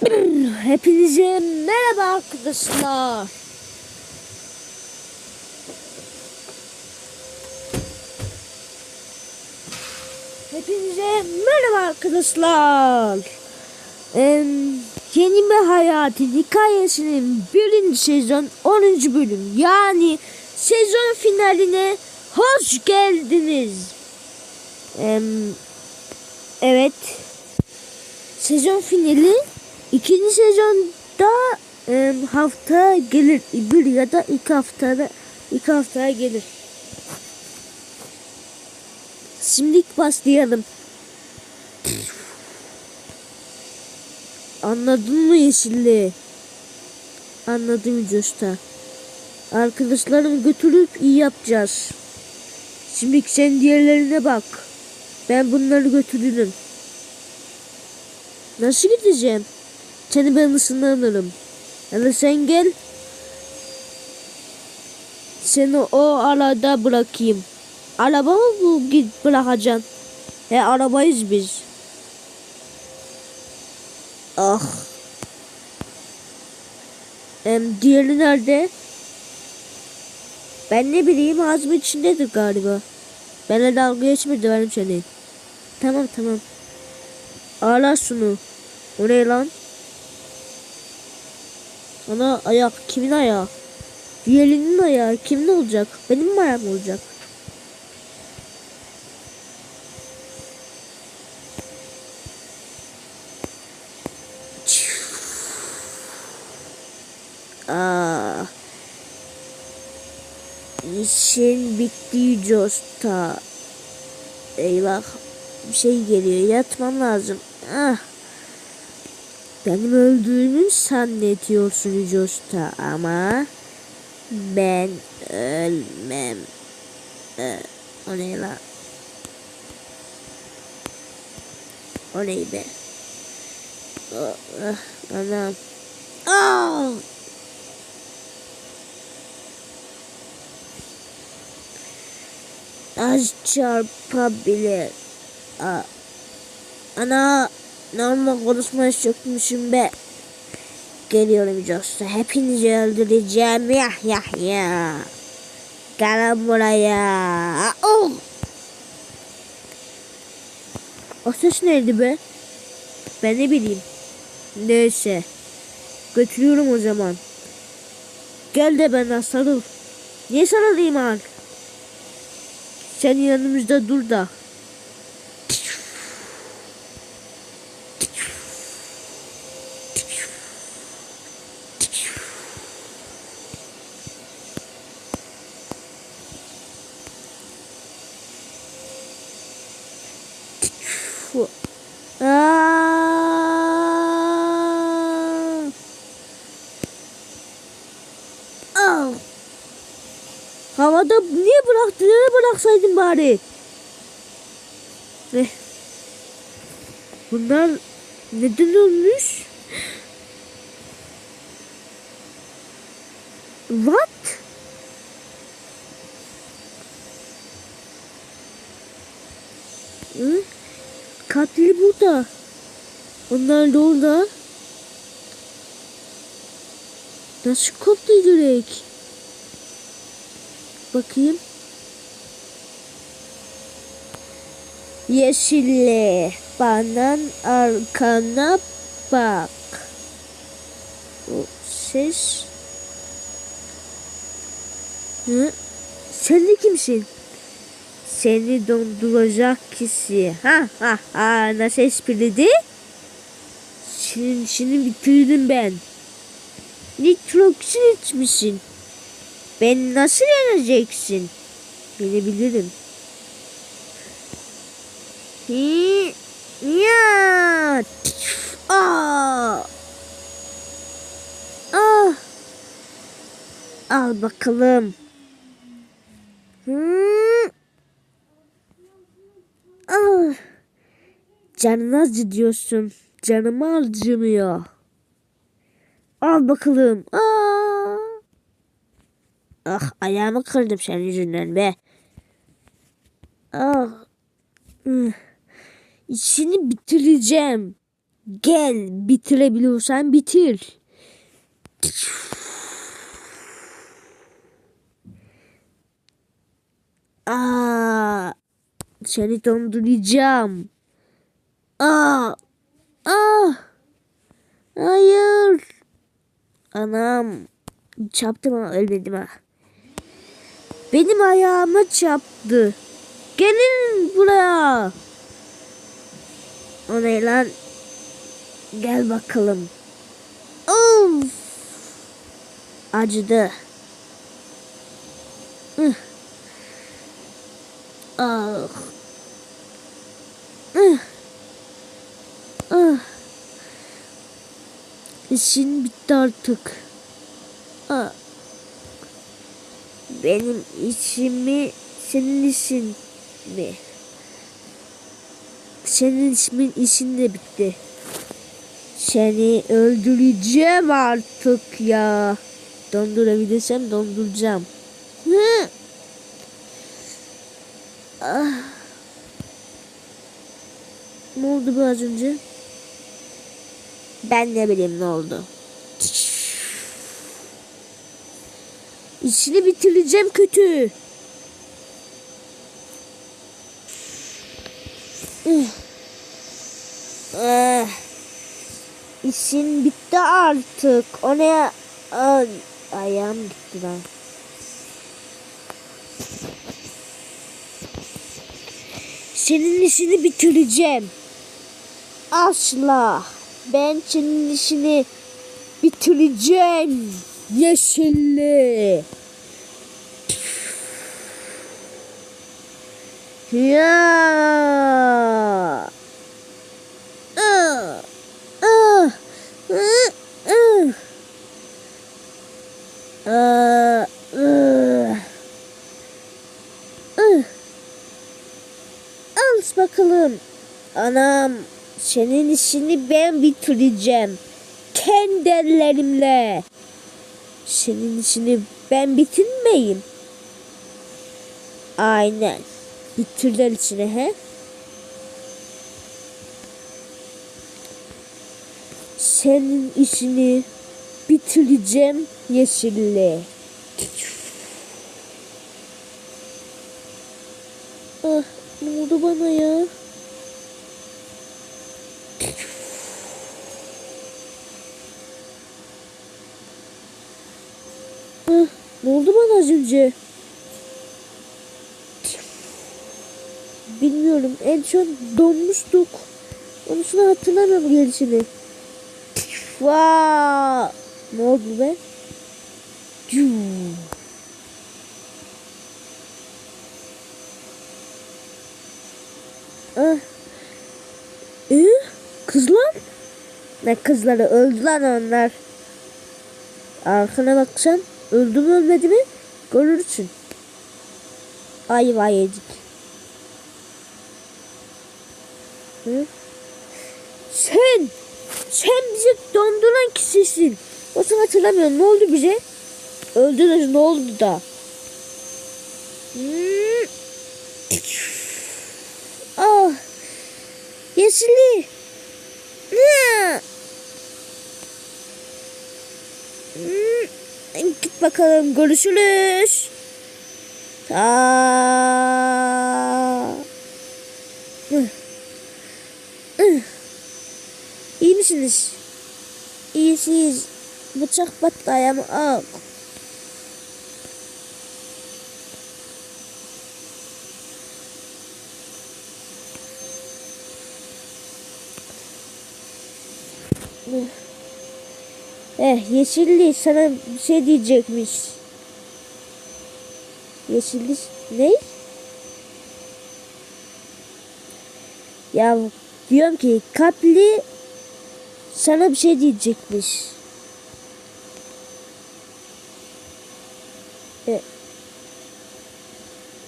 Hepinize merhaba arkadaşlar. Hepinize merhaba arkadaşlar. Ee, yeni bir hayatın hikayesinin birinci sezon 10. bölüm yani sezon finaline hoş geldiniz. Ee, evet sezon finali ikinci sezonda e, hafta gelir bir ya da iki haftada iki haftaya gelir. Şimdi başlayalım. Anladın mı yeşilli? Anladım Costa. Arkadaşlarımı götürüp iyi yapacağız. Şimdi sen diğerlerine bak. Ben bunları götürürüm. Nasıl gideceğim? Seni ben ısınırım. Hele sen gel. Seni o arada bırakayım. Araba mı git bırakacaksın? He arabayız biz. Ah. Em, diğeri nerede? Ben ne bileyim ağzım içindedir galiba. Benimle dalga geçmedi benim seni. Tamam tamam. Ağla şunu. O ne lan? Ana ayak kimin ayağı? Diğerinin ayağı kimin olacak? Benim mi ayağım olacak? Aa. İşin bitti Costa. Eyvah. Bir şey geliyor. Yatmam lazım. Ah. Benim öldüğümü zannediyorsun Costa ama ben ölmem. Ee, o ne lan? O ne be? Oh, anam. Ah! Az çarpabilir. Aa, ana normal konuşmayı çökmüşüm be. Geliyorum Costa. Hepinizi öldüreceğim. Ya ya ya. Gelin buraya. Oh. O ses neydi be? Ben ne bileyim. Neyse. Götürüyorum o zaman. Gel de bana sarıl. Niye sarılayım an? Sen yanımızda dur da. Aa! Havada niye bıraktın? Nereye bıraksaydın bari? Ne? Bunlar neden ölmüş? What? Hı? Katili burada. Onlar da orada. Nasıl koptu yürek? Bakayım. Yeşille. Banan arkana bak. O ses. Hı? Sen de kimsin? Seni donduracak kişi. Ha ha ha nasıl espriydi? Senin işini bitirdim ben. Nitroksin içmişsin. Ben nasıl yeneceksin? Yenebilirim. Ya, ah, ah, al bakalım. Hmm. Ah. Canını acıtıyorsun. Canımı acımıyor. Al bakalım. Aa. Ah ayağımı kırdım senin yüzünden be. Ah. Üh. İşini bitireceğim. Gel bitirebiliyorsan bitir. Aa, seni donduracağım. Aa, aa, hayır. Anam, çarptım ama ölmedim ha. Benim ayağıma çarptı. Gelin buraya. O ne lan? Gel bakalım. Of. Acıdı. Ih. Ah. Ah. İşin bitti artık. Ah. Benim işimi senin işin mi? Senin ismin işin de bitti. Seni öldüreceğim artık ya. Dondurabilirsem donduracağım. Hı. Ah. Ne oldu bu az önce? Ben ne bileyim ne oldu. İşini bitireceğim kötü. Eh. Eh. İşin bitti artık. O ne? Ay, ayağım gitti lan. Senin işini bitireceğim. Asla. Ben senin işini bitireceğim. Yeşilli. Ya. Ah. Ah. Ah. Ah. Al bakalım. Anam senin işini ben bitireceğim. Kendi ellerimle. Senin işini ben bitirmeyeyim. Aynen. Bitirler içine he. Senin işini bitireceğim yeşille. Ah ne oldu bana ya? Ah, ne oldu bana az önce? Bilmiyorum. En son donmuştuk. Onun için hatırlamıyorum gerisini. Vaa! Ne oldu be? Ah. Ee, kızlar? Ne kızları öldü lan onlar. Arkana baksan öldü mü ölmedi mi görürsün. Ay vay yedik. Hı? Sen, sen bizi donduran kişisin. O sen hatırlamıyorum. Ne oldu bize? Öldünüz ne oldu da? Hmm. Ah. Yeşili. Hmm. Git bakalım görüşürüz. Aa. Hı. İyi misiniz? İyisiyiz. Bıçak battı ayağıma. Ah. Eh Yeşilli sana bir şey diyecekmiş. Yeşilli ne? Ya diyorum ki Kapli sana bir şey diyecekmiş. E,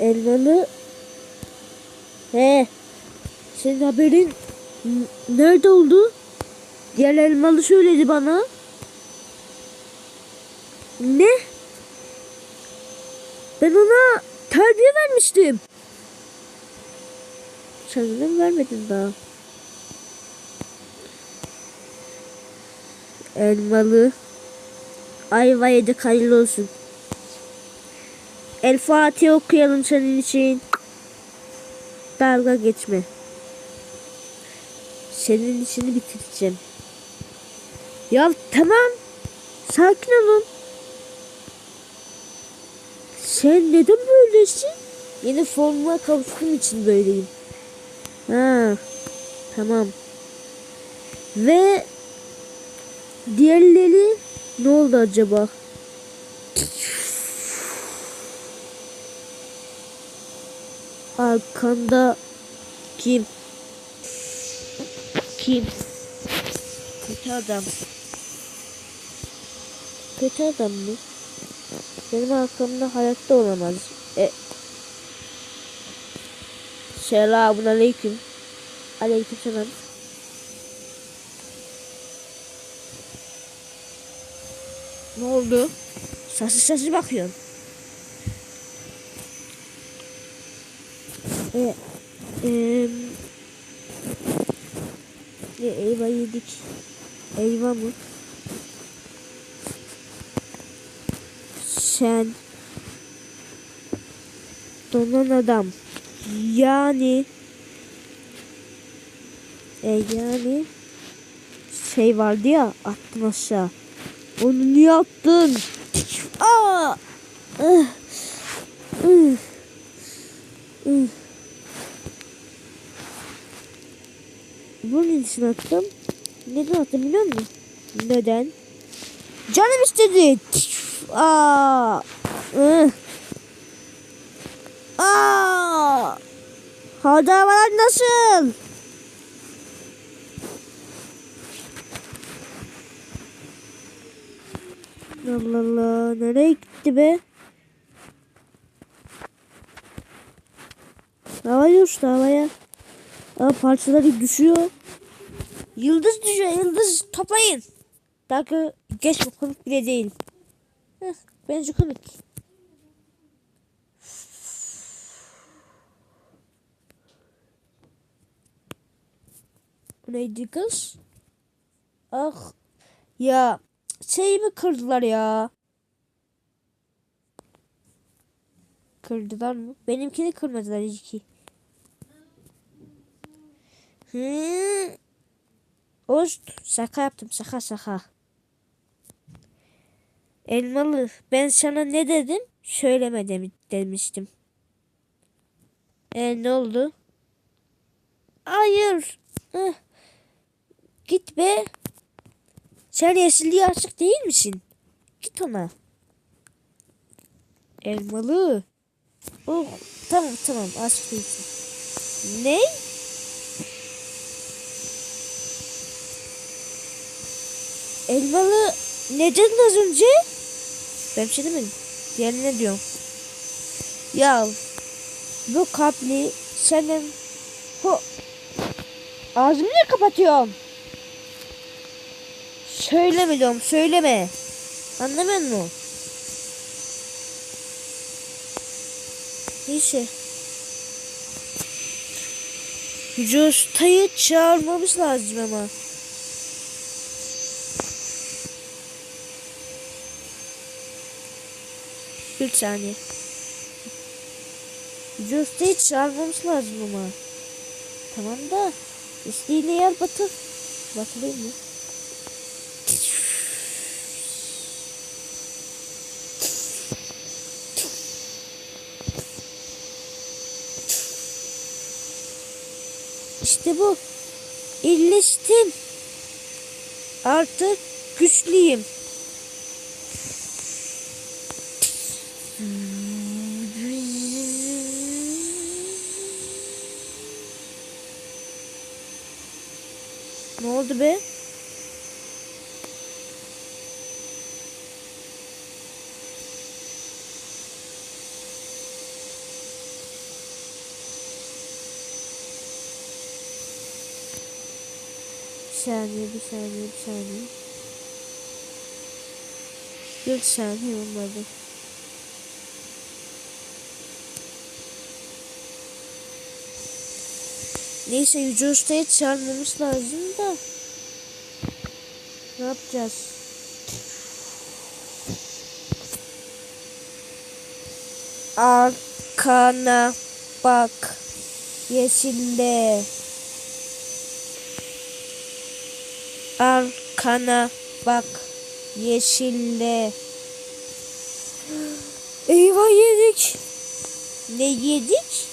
elmalı He. Senin haberin nerede oldu? Diğer elmalı söyledi bana. Ne? Ben ona terbiye vermiştim. Sen neden vermedin daha? Elmalı. Ayva yedik hayırlı olsun. El Fatiha okuyalım senin için. Dalga geçme. Senin işini bitireceğim. Ya tamam. Sakin olun. Sen neden böylesin? Yeni formuma kavuştuğum için böyleyim. Ha, tamam. Ve diğerleri ne oldu acaba? Arkanda kim? Kim? Kötü adam. Kötü adam mı? Benim arkamda hayatta olamaz. E Selamun aleyküm. Aleyküm selam. Ne oldu? Sası sası bakıyorsun. E, e, e, eyvah yedik. Eyvah mı? Sen donan adam. Yani e yani şey vardı ya attın aşağı. Onu niye attın? Aa! Ih! Ih! Ih! Bunun için attım. Neden attım biliyor musun? Neden? Canım istedi. Aa! Ih! Aa! Havalar nasıl? Allah Allah nereye gitti be? Havaya uçtu havaya. Aa, parçaları düşüyor. Yıldız düşüyor yıldız toplayın. Dakika geçme komik bile değil. Bence komik. Neydi kız? Ah ya şeyimi kırdılar ya. Kırdılar mı? Benimkini kırmadılar hiç ki. Hı. Ost şaka yaptım şaka şaka. Elmalı ben sana ne dedim? Söyleme dem demiştim. E ne oldu? Hayır. Heh. Git be. Sen yeşilliğe aşık değil misin? Git ona. Elmalı. Oh, tamam tamam aşık değilsin. Ne? Elmalı ne dedin az önce? Ben bir şey demedim. Diğerine diyorum. Ya bu kapli senin Ho. Ağzımı niye kapatıyorum? Söyleme diyorum söyleme. Anlamıyor musun? Neyse. Yüce Usta'yı çağırmamız lazım ama. Bir saniye. Yüce Usta'yı çağırmamız lazım ama. Tamam da isteğine yer batır. Batırayım mı? İşte bu. İyileştim. Artık güçlüyüm. Oldu be? Bir saniye, bir saniye, bir saniye. Bir saniye olmadı. Neyse Yüce Usta'yı çağırmamız lazım da. Yapacağız? Arkana bak. Yeşilde. Arkana bak. Yeşilde. Eyvah yedik. Ne yedik?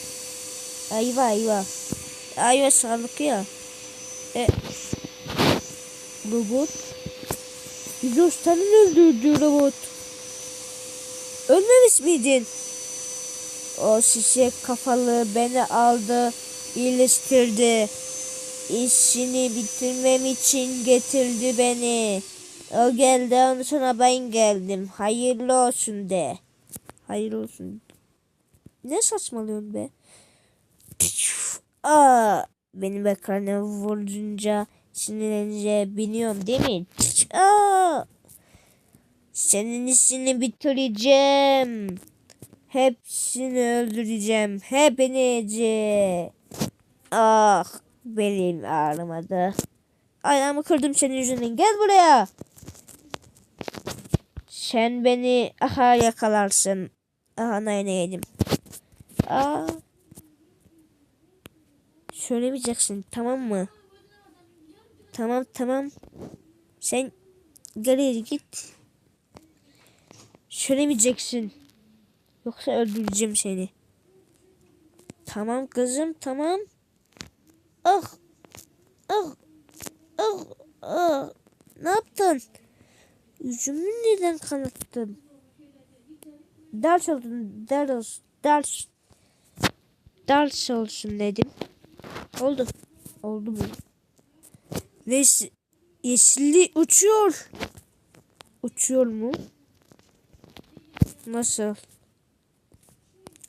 Ayva ayva. Ayva sağlık ya. E, robot. Yüzü senin öldürdüğü robot. Ölmemiş miydin? O şişe kafalı beni aldı, iyileştirdi. İşini bitirmem için getirdi beni. O geldi ondan sonra ben geldim. Hayırlı olsun de. Hayırlı olsun. Ne saçmalıyorsun be? Aa, benim ekrana vurunca sinirlenince biniyorum değil mi? Aa, senin işini bitireceğim. Hepsini öldüreceğim. Hepinizi. Ah benim ağrımadı. Ayağımı kırdım senin yüzünden. Gel buraya. Sen beni aha yakalarsın. Aha nane yedim. Aa. Söylemeyeceksin tamam mı? Tamam tamam. Sen geriye git. Söylemeyeceksin. Yoksa öldüreceğim seni. Tamam kızım tamam. Ah. Ah. Ah. Ah. Ne yaptın? Yüzümü neden kanattın? Ders oldun. Ders. Ders. Ders olsun dedim. Oldu. Oldu bu. Neyse. Yeşilli uçuyor. Uçuyor mu? Nasıl?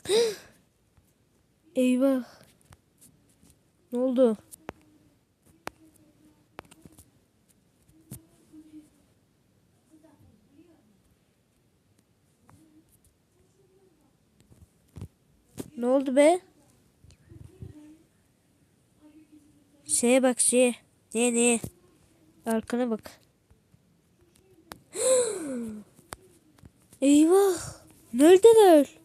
Eyvah. Ne oldu? Ne oldu be? Şeye bak şeye. Ne ne? Arkana bak. Eyvah. Neredeler?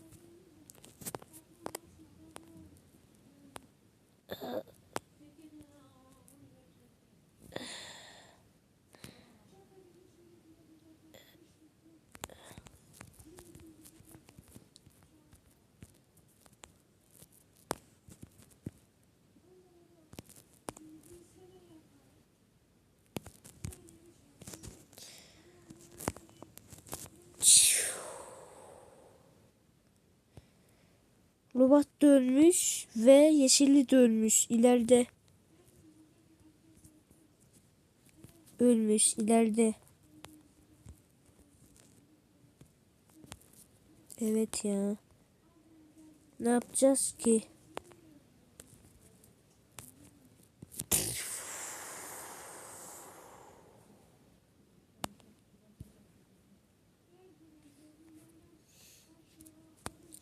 Robot dönmüş ve yeşilli dönmüş ileride. Ölmüş ileride. Evet ya. Ne yapacağız ki?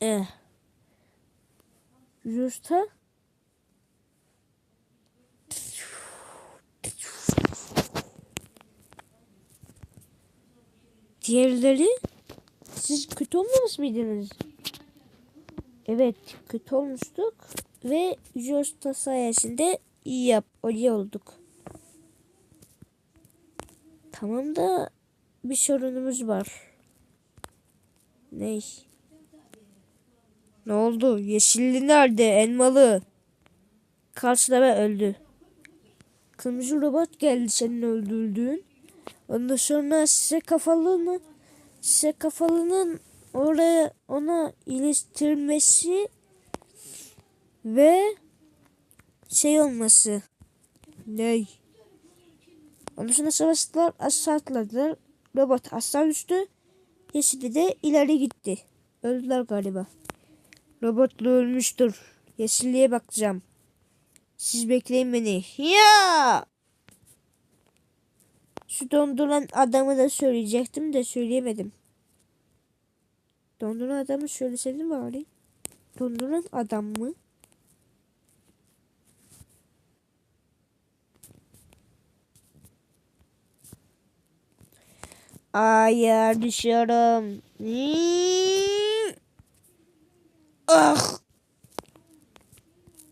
Eh. Justa. Diğerleri siz kötü olmamış mıydınız? Evet kötü olmuştuk ve Josta sayesinde iyi yap iyi olduk. Tamam da bir sorunumuz var. Ney? Ne oldu? Yeşilli nerede? Elmalı. Karşıda ve öldü. Kırmızı robot geldi senin öldürdüğün. Ondan sonra size kafalını size kafalının oraya ona iyileştirmesi ve şey olması. Ney? Ondan sonra savaştılar aşağı atladılar. Robot aşağı düştü. Yeşilli de ileri gitti. Öldüler galiba. Robotlu ölmüştür. Yeşilliğe bakacağım. Siz bekleyin beni. Ya! Şu donduran adamı da söyleyecektim de söyleyemedim. Donduran adamı söyleseydim bari. Donduran adam mı? Hayır düşüyorum. Hmm. Ah.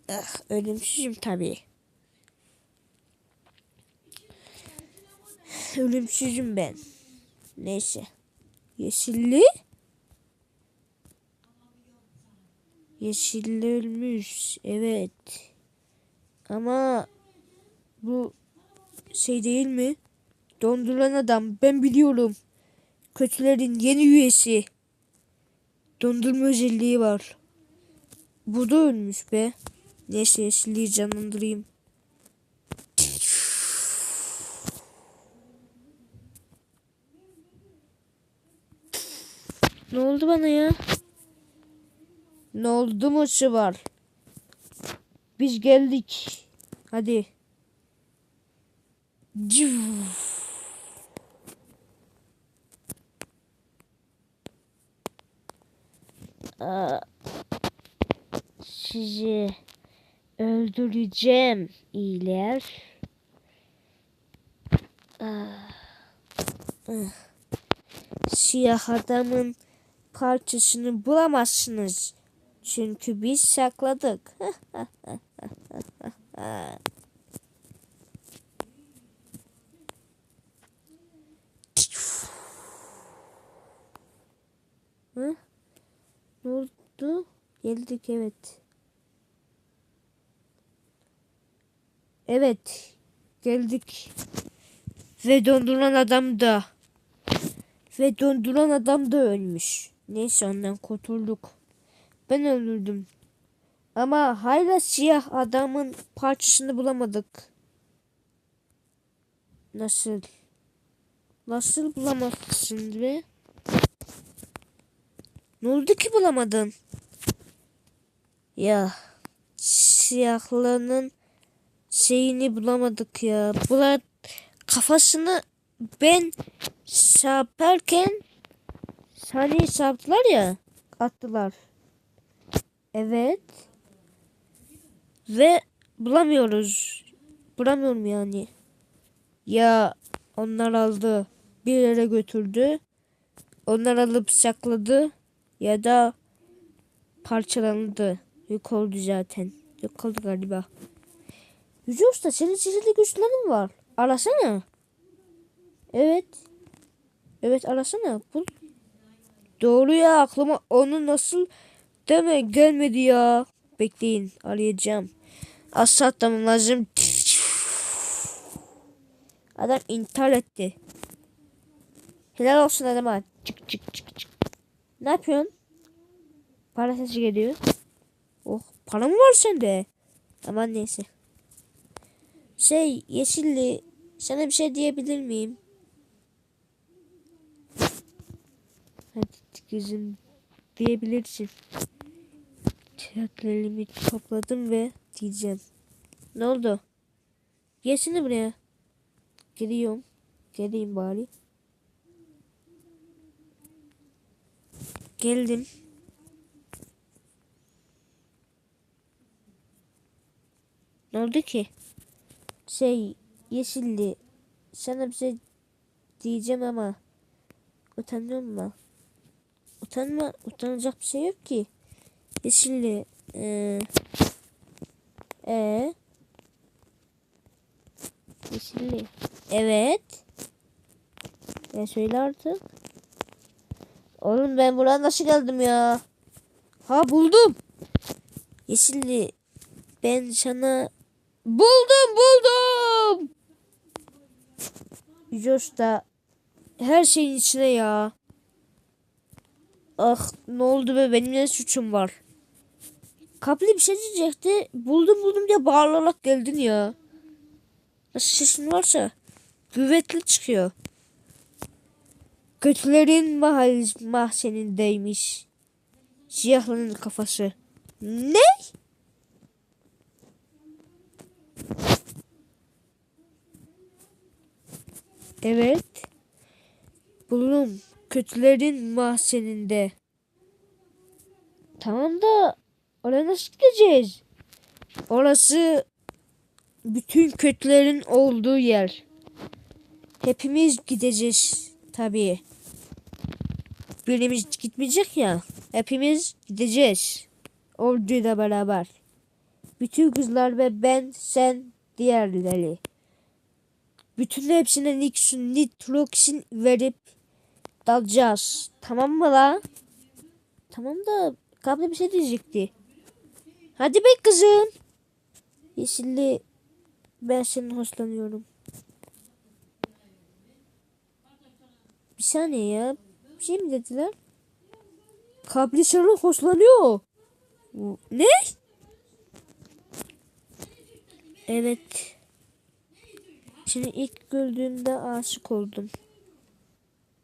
Ah, ölümsüzüm tabii. Ölümsüzüm ben. Neyse. Yeşilli. Yeşilli ölmüş. Evet. Ama bu şey değil mi? Donduran adam. Ben biliyorum. Kötülerin yeni üyesi. Dondurma özelliği var. Bu da ölmüş be. Neyse yeşilliği canlandırayım. Ne oldu bana ya? Ne oldu mu var? Biz geldik. Hadi. Aa, sizi öldüreceğim iyiler. Aa, ıh. Siyah adamın parçasını bulamazsınız. Çünkü biz sakladık. Hı? Ne oldu? Geldik evet. Evet. Geldik. Ve donduran adam da. Ve donduran adam da ölmüş. Neyse ondan kurtulduk. Ben öldürdüm. Ama hala siyah adamın parçasını bulamadık. Nasıl? Nasıl bulamazsın be? Ne oldu ki bulamadın? Ya siyahlının şeyini bulamadık ya. Bula kafasını ben saparken saniye saptılar ya attılar. Evet. Ve bulamıyoruz. Bulamıyorum yani. Ya onlar aldı. Bir yere götürdü. Onlar alıp sakladı. Ya da parçalandı. Yok oldu zaten. Yok oldu galiba. Yüce Usta senin sihirli güçlerin var. Arasana. Evet. Evet arasana. Bul. Doğru ya aklıma onu nasıl deme gelmedi ya. Bekleyin arayacağım. Az atlamam lazım. Adam intihar etti. Helal olsun adama. Çık çık çık çık. Ne yapıyorsun? Para sesi geliyor. Oh para var sende? Aman neyse. Şey Yeşilli sana bir şey diyebilir miyim? Hadi gözüm diyebilirsin. Kağıtlarımı topladım ve diyeceğim. Ne oldu? Gelsene buraya. Geliyorum. Geleyim bari. Geldim. Ne oldu ki? Şey yeşilli. Sana bir şey diyeceğim ama utanıyor mu? Utanma, utanacak bir şey yok ki. Yeşilli. Ee, ee, yeşilli. Evet. Ne söyle artık. Oğlum ben buraya nasıl geldim ya? Ha buldum. Yeşilli. Ben sana buldum buldum. Yüce da her şeyin içine ya. Ah ne oldu be benim ne suçum var. Kaplı bir şey diyecekti. Buldum buldum diye bağırarak geldin ya. Nasıl sesin varsa güvetli çıkıyor. Kötülerin mahal mahzenindeymiş. Siyahlının kafası. Ne? Evet. Buldum. Kötülerin mahzeninde. Tamam da oraya nasıl gideceğiz? Orası bütün kötülerin olduğu yer. Hepimiz gideceğiz. Tabii. Birimiz gitmeyecek ya. Hepimiz gideceğiz. Orduyla beraber. Bütün kızlar ve ben, sen, diğerleri. Bütün hepsine Nitroxin verip dalacağız. Tamam mı la? Tamam da kablo bir şey diyecekti. Hadi be kızım. Yeşilli ben senin hoşlanıyorum. Bir saniye ya. Bir şey mi dediler? Kabli hoşlanıyor. Ne? Evet. Seni ilk gördüğümde aşık oldum.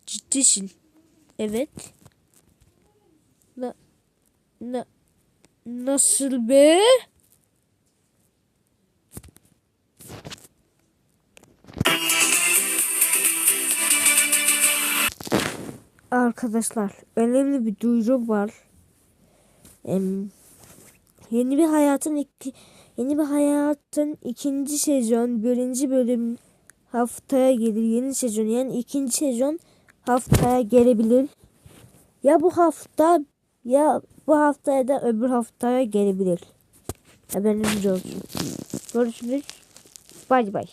Ciddisin. Evet. Na, na, nasıl be? Arkadaşlar önemli bir duyuru var. Em, yeni bir hayatın iki, yeni bir hayatın ikinci sezon birinci bölüm haftaya gelir. Yeni sezon yani ikinci sezon haftaya gelebilir. Ya bu hafta ya bu haftaya da öbür haftaya gelebilir. Haberiniz olsun. Görüşürüz. Bay bay.